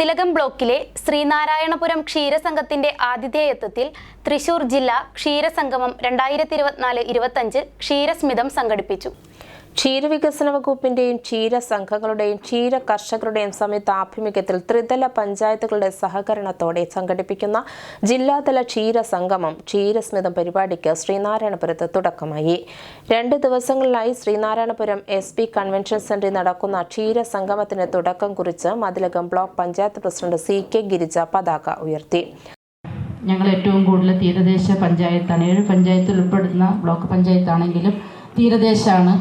മതിലകം ബ്ലോക്കിലെ ശ്രീനാരായണപുരം ക്ഷീരസംഘത്തിന്റെ ആതിഥേയത്വത്തിൽ തൃശൂർ ജില്ലാ ക്ഷീരസംഗമം രണ്ടായിരത്തി ഇരുപത്തിനാല് ഇരുപത്തഞ്ച് ക്ഷീരസ്മിതം സംഘടിപ്പിച്ചു. ക്ഷീരവികസന വകുപ്പിന്റെയും ക്ഷീര സംഘങ്ങളുടെയും ക്ഷീര കർഷകരുടെയും സംയുക്ത ആഭിമുഖ്യത്തിൽ ത്രിതല പഞ്ചായത്തുകളുടെ സഹകരണത്തോടെ സംഘടിപ്പിക്കുന്ന ജില്ലാതല ക്ഷീര സംഗമം ക്ഷീരസ്മിതം പരിപാടിക്ക് ശ്രീനാരായണപുരത്ത് തുടക്കമായി. രണ്ട് ദിവസങ്ങളിലായി ശ്രീനാരായണപുരം എസ് പി കൺവെൻഷൻ സെന്ററിൽ നടക്കുന്ന ക്ഷീര സംഗമത്തിന് തുടക്കം കുറിച്ച് Mathilakam block panchayat president C K Girija പതാക ഉയർത്തി. ഞങ്ങൾ ഏറ്റവും കൂടുതൽ തീരദേശ പഞ്ചായത്താണ്. ഏഴ് പഞ്ചായത്തിൽ ഉൾപ്പെടുന്ന ബ്ലോക്ക് പഞ്ചായത്താണെങ്കിലും തീരദേശമാണ്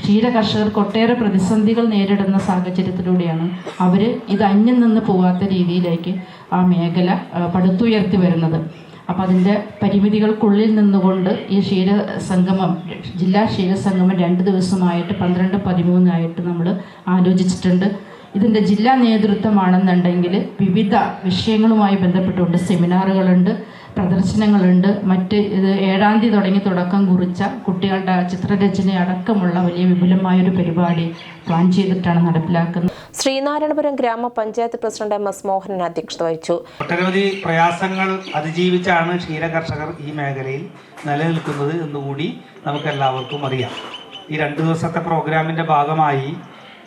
ക്ഷീര കർഷകർക്ക് ഒട്ടേറെ പ്രതിസന്ധികൾ നേരിടുന്ന സാഹചര്യത്തിലൂടെയാണ് അവർ ഇത് അന്യം നിന്ന് പോവാത്ത രീതിയിലേക്ക് ആ മേഖല പടുത്തുയർത്തി വരുന്നത്. അപ്പം അതിന്റെ പരിമിതികൾക്കുള്ളിൽ നിന്നുകൊണ്ട് ഈ ക്ഷീര സംഗമം ജില്ലാ ക്ഷീര സംഗമം രണ്ട് ദിവസമായിട്ട് പന്ത്രണ്ട് പതിമൂന്നായിട്ട് നമ്മൾ ആലോചിച്ചിട്ടുണ്ട്. ഇതിന്റെ ജില്ലാ നേതൃത്വമാണെന്നുണ്ടെങ്കിൽ വിവിധ വിഷയങ്ങളുമായി ബന്ധപ്പെട്ടുകൊണ്ട് സെമിനാറുകളുണ്ട്. പ്രദർശനങ്ങളുണ്ട്. മറ്റ് ഇത് ഏഴാം തീയതി തുടങ്ങി തുടക്കം കുറിച്ച കുട്ടികളുടെ ചിത്രരചന അടക്കമുള്ള വലിയ വിപുലമായൊരു പരിപാടി പ്ലാൻ ചെയ്തിട്ടാണ് നടപ്പിലാക്കുന്നത്. ശ്രീനാരായണപുരം ഗ്രാമപഞ്ചായത്ത് പ്രസിഡന്റ് എം എസ് മോഹനൻ അധ്യക്ഷത വഹിച്ചു. ഒട്ടനവധി പ്രയാസങ്ങൾ അതിജീവിച്ചാണ് ക്ഷീരകർഷകർ ഈ മേഖലയിൽ നിലനിൽക്കുന്നത് എന്നുകൂടി നമുക്കെല്ലാവർക്കും അറിയാം. ഈ രണ്ട് ദിവസത്തെ പ്രോഗ്രാമിന്റെ ഭാഗമായി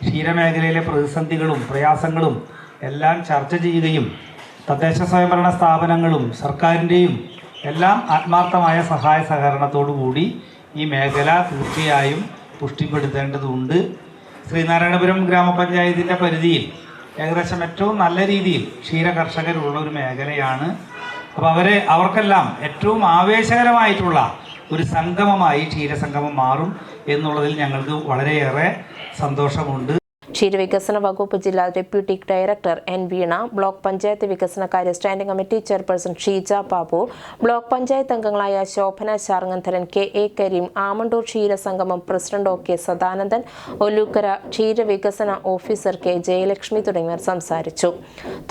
ക്ഷീരമേഖലയിലെ പ്രതിസന്ധികളും പ്രയാസങ്ങളും എല്ലാം ചർച്ച ചെയ്യുകയും തദ്ദേശ സ്വയംഭരണ സ്ഥാപനങ്ങളും സർക്കാരിന്റെയും എല്ലാം ആത്മാർത്ഥമായ സഹായ സഹകരണത്തോടു കൂടി ഈ മേഖല തീർച്ചയായും പുഷ്ടിപ്പെടുത്തേണ്ടതുണ്ട്. ശ്രീനാരായണപുരം ഗ്രാമപഞ്ചായത്തിന്റെ പരിധിയിൽ ഏകദേശം ഏറ്റവും നല്ല രീതിയിൽ ക്ഷീര കർഷകരുള്ള ഒരു മേഖലയാണ്. അപ്പോൾ അവരെ അവർക്കെല്ലാം ഏറ്റവും ആവേശകരമായിട്ടുള്ള ഒരു സംഗമമായി ക്ഷീരസംഗമം മാറും എന്നുള്ളതിൽ ഞങ്ങൾക്ക് വളരെയേറെ സന്തോഷമുണ്ട്. ക്ഷീരവികസന വകുപ്പ് ജില്ലാ deputy director N Veena block panchayat വികസനകാര്യ standing committee chairperson Sheeja Babu block panchayat അംഗങ്ങളായ Shobhana Sarngadharan K A Kareem Amandoor ക്ഷീരസംഗമം president O K Sadanandan Ollukkara ക്ഷീരവികസന ഓഫീസർ കെ ജയലക്ഷ്മി തുടങ്ങിയവർ സംസാരിച്ചു.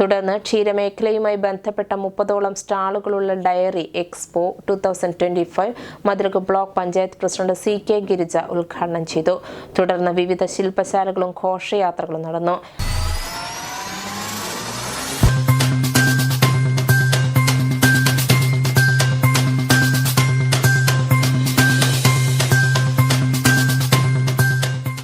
തുടർന്ന് ക്ഷീരമേഖലയുമായി ബന്ധപ്പെട്ട മുപ്പതോളം സ്റ്റാളുകളുള്ള dairy expo two thousand twenty five മധുരക block panchayat president C K Girija ഉദ്ഘാടനം ചെയ്തു. തുടർന്ന് വിവിധ ശില്പശാലകളും ഘോഷയാത്രകളും നടന്നു.